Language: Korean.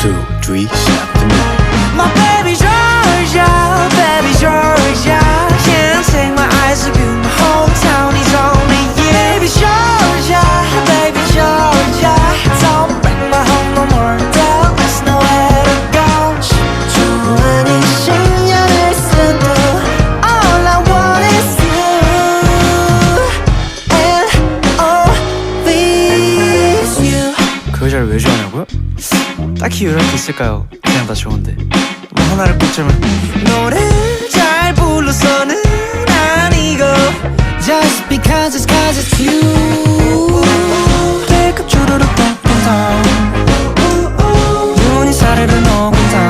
two, three, seven, nine. 왜 좋아하냐고요? 딱히 요렇게 있을까요? 그냥 다 좋은데. 뭐 하나를 꽂자면. 노래 잘 불러서는 아니고. Just because it's cause it's you. 배꼽 주르륵 덕분다. 눈이 사르르 녹은다.